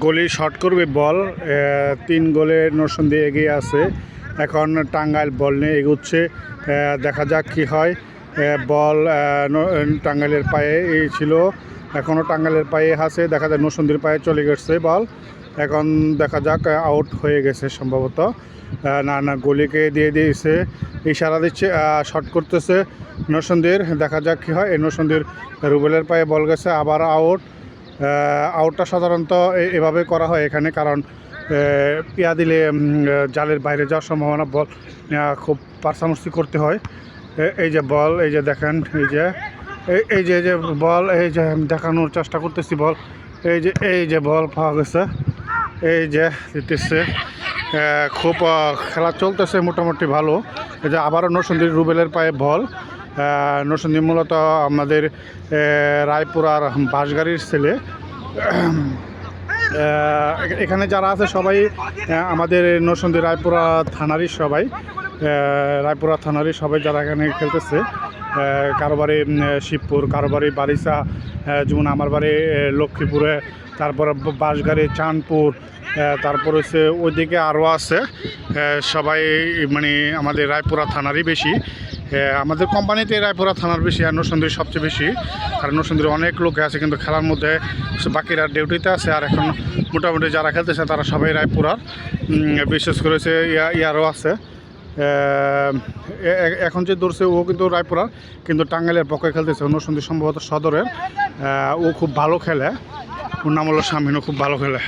গোলি shot করবে বল তিন গোলে দিয়ে এগিয়ে আছে। এখন টাঙ্গাইল বল নিয়ে এগুচ্ছে দেখা যাক কি হয়। বল টাঙ্গাইলের পায়ে ছিল এখনও টাঙ্গাইলের পায়ে আছে, দেখা যায় নরসিংদীর পায়ে চলে গেছে বল। এখন দেখা যাক আউট হয়ে গেছে সম্ভবত। না না, গলিকে দিয়ে দিয়েছে, ইশারা দিচ্ছে শট করতেছে নরসিংদীর দেখা যাক কী হয়। এই নরসিংদীর রুবেলের পায়ে বল গেছে, আবার আউট আউটটা সাধারণত এভাবে করা হয় এখানে কারণ ইয়া দিলে জালের বাইরে যাওয়ার সম্ভাবনা বল খুব পারসামস্তি করতে হয়। এই যে বল এই যে দেখেন এই যে এই- যে যে বল এই যে দেখানোর চেষ্টা করতেছি বল এই যে এই যে বল পাওয়া গেছে এই যে দিতেছে। খুব খেলা চলতেছে মোটামুটি ভালো। এই যে আবারও নরসিংদীর রুবেলের পায়ে বল। আহ, নরসিংদী মূলত আমাদের রায়পুরার বাসগাড়ির ছেলে। এখানে যারা আছে সবাই আমাদের নরসিংদী রায়পুরা থানারই সবাই রায়পুরা থানারই সবাই যারা এখানে খেলতেছে আহ, কারও বাড়ি শিবপুর কারও বাড়ি বারিসা যেমন আমার বাড়ি লক্ষ্মীপুরে তারপরে বাঁশগাড়ি চাঁদপুর তারপর হচ্ছে ওইদিকে আরও আছে সবাই মানে আমাদের রায়পুরা থানারই বেশি আমাদের কোম্পানিতে রায়পুরা থানার বেশি আর নরসিংদীর সবচেয়ে বেশি। কারণ নরসিংদীর অনেক লোক আছে কিন্তু খেলার মধ্যে বাকিরা ডিউটিতে আছে আর এখন মোটামুটি যারা খেলতেছে তারা সবাই রায়পুরার। বিশেষ করে হচ্ছে ইয়া, ইয়ারও আছে। এখন যে দৌড়ছে ও কিন্তু রায়পুরার, কিন্তু টাঙ্গাইলের পক্ষে খেলতেছে। নরসিংদী সম্ভবত সদরের। ও খুব ভালো খেলে। ওর নাম হলো শামিনও খুব ভালো খেলে।